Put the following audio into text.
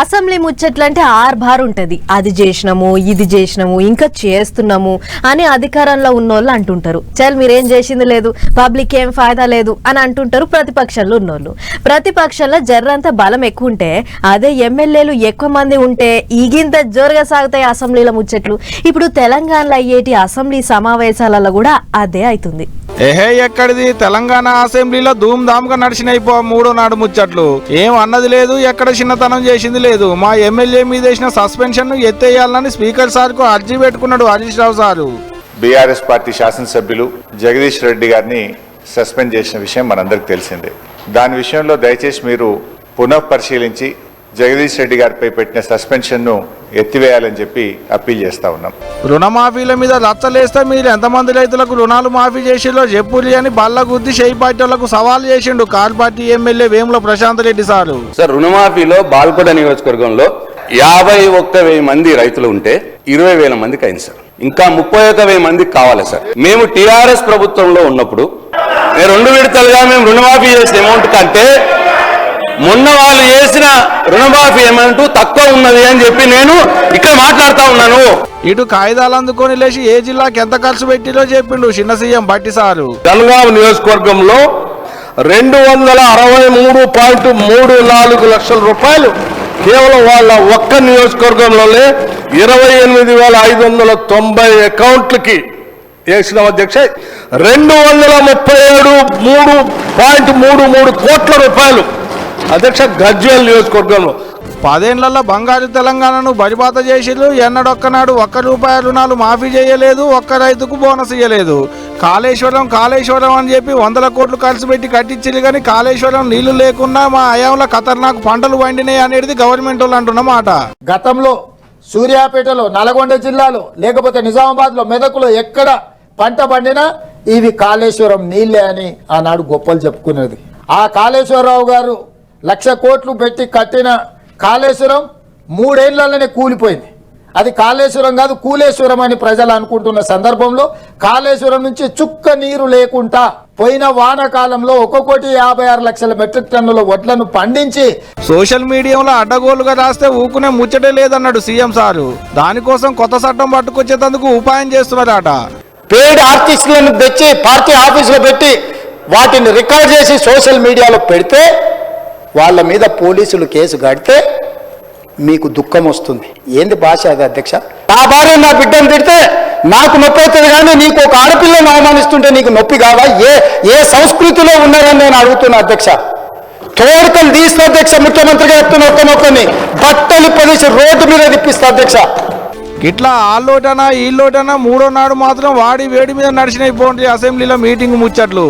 Assembly ముచ్చట్లు అంటే are bar ఉంటుంది అది చేసినాము ఇది చేసినాము ఇంకా చేస్తున్నాము అని అధికారంలో ఉన్నోళ్ళు అంటుంటారు. చల్ మీరేం చేసింది లేదు? పబ్లిక్ ఏం ఫాయిదా లేదు? అని అంటుంటారు ప్రతిపక్షంలో ఉన్నోళ్ళు. ప్రతిపక్షంలో జర్రంత బలం ఎక్కువ ఉంటే అదే ఎమ్మెల్యేలు ఎక్కువ మంది ఉంటే ఈగింత జోరుగా సాగుతాయి అసెంబ్లీల ముచ్చట్లు. ఇప్పుడు తెలంగాణలో అయ్యేటి అసెంబ్లీ సమావేశాలలో కూడా అదే అవుతుంది ఏహే ఎక్కడిది? తెలంగాణ అసెంబ్లీలో ధూమ్ ధామ్గా నడిచినాయి పో మూడో నాడు ముచ్చట్లు. ఏం అన్నది లేదు ఎక్కడ చిన్నతనం చేసింది లేదు. మా ఎమ్మెల్యే మీద వేసిన సస్పెన్షన్ను ఎత్తేయాలని స్పీకర్ సార్కు అర్జీ పెట్టుకున్నాడు Harish Rao sir. BRS party శాసనసభ్యులు జగదీష్ రెడ్డి గారిని సస్పెండ్ చేసిన విషయం మనందరికి తెలిసిందే. దాని విషయంలో దయచేసి మీరు పునః పరిశీలించి జగదీష్ రెడ్డి గారిపై పెట్టిన సస్పెన్షన్ను ఎత్తివేయాలని చెప్పి అప్పీల్ చేస్తా ఉన్నాం. రుణమాఫీల మీద లచ్చలేస్తే మీరు ఎంతమంది రైతులకు రుణాలు మాఫీ చేసిలో చెప్పురి అని బల్ల గుద్ది చేయి పార్టీలకు సవాల్ చేసిండు car party MLA Vemula Prashanth Reddy sir. Sir రుణమాఫీలో Balkonda నియోజకవర్గంలో యాభై ఒక్క వెయ్యి మంది రైతులు ఉంటే ఇరవై వేల మందికి అయింది సార్. ఇంకా ముప్పై ఒక్క వెయ్యి మందికి కావాలి సార్. మేము టిఆర్ఎస్ ప్రభుత్వంలో ఉన్నప్పుడు నేను రెండు విడతలుగా మేము రుణమాఫీ చేసిన అమౌంట్ కంటే మొన్న వాళ్ళు చేసిన రుణమాఫీ అమౌంట్ తక్కువ ఉన్నది అని చెప్పి నేను ఇక్కడ మాట్లాడుతా ఉన్నాను. ఇటు కాగితాలు అందుకొని లేచి ఏ జిల్లాకి ఎంత ఖర్చు పెట్టిలో చెప్పిండు చిన్న సీఎం బట్టి సారు. జనగాం నియోజకవర్గంలో రెండు వందల అరవై మూడు పాయింట్ మూడు నాలుగు లక్షల రూపాయలు కేవలం వాళ్ళ ఒక్క నియోజకవర్గంలోనే ఇరవై ఎనిమిది వేల ఐదు వందల తొంభై అకౌంట్లకి వేసిన అధ్యక్ష రెండు వందల ముప్పై ఏడు మూడు పాయింట్ మూడు మూడు కోట్ల రూపాయలు అధ్యక్ష గజ్వేల్ నియోజకవర్గంలో. పదేళ్ళలో బంగారు తెలంగాణను బరిబాత చేసిరు ఎన్నడొక్కనాడు ఒక్క రూపాయి రుణాలు మాఫీ చేయలేదు ఒక్క రైతుకు బోనస్ ఇయ్యలేదు. కాళేశ్వరం కాళేశ్వరం అని చెప్పి వందల కోట్లు ఖర్చు పెట్టి కట్టించిరు కానీ కాళేశ్వరం నీళ్ళు లేకుండా మా అయాంలో ఖతర్నాక్ పంటలు పండినాయి అనేది గవర్నమెంట్ వాళ్ళు అంటున్నమాట గతంలో సూర్యాపేటలో నల్గొండ జిల్లాలో లేకపోతే నిజామాబాద్లో మెదకులో ఎక్కడ పంట పండినా ఇవి కాళేశ్వరం నీళ్ళే అని ఆనాడు గొప్పలు చెప్పుకునేది. ఆ కాళేశ్వరరావు గారు లక్ష కోట్లు పెట్టి కట్టిన కాళేశ్వరం మూడేళ్ళలోనే కూలిపోయింది. అది కాళేశ్వరం కాదు కూలేశ్వరం అని ప్రజలు అనుకుంటున్న సందర్భంలో కాళేశ్వరం నుంచి చుక్క నీరు లేకుండా పోయిన వానాకాలంలో ఒక కోటి యాభై ఆరు లక్షల మెట్రిక్ టన్నుల వడ్లను పండించి సోషల్ మీడియాలో అడ్డగోలుగా రాస్తే ఊకునే ముచ్చటే లేదన్నాడు సీఎం సారు. దానికోసం కొత్త చట్టం పట్టుకొచ్చేందుకు ఉపాయం చేస్తున్నారట. పెయిడ్ ఆర్టిస్టులను తెచ్చి పార్టీ ఆఫీసులో పెట్టి వాటిని రికార్డ్ చేసి సోషల్ మీడియాలో పెడితే వాళ్ళ మీద పోలీసులు కేసు కడితే మీకు దుఃఖం వస్తుంది. ఏంది భాష అది అధ్యక్ష? నా భార్య నా బిడ్డను తిడితే నాకు నొప్పి అవుతుంది కానీ నీకు ఒక ఆడపిల్లను అవమానిస్తుంటే నీకు నొప్పి కావా? ఏ ఏ సంస్కృతిలో ఉన్నారని నేను అడుగుతున్నా అధ్యక్ష. తోడకలు తీసిన అధ్యక్ష ముఖ్యమంత్రిగా చెప్తున్న ఒక్కనొక్కని బట్టలు పదేసి రోడ్డు మీద తిప్పిస్తా అధ్యక్ష. ఇట్లా ఆల్లోటనా ఈల్లోటనా మూడో నాడు మాత్రం వాడి వేడి మీద నడిచినాయి పోండి అసెంబ్లీలో మీటింగ్ ముచ్చట్లు.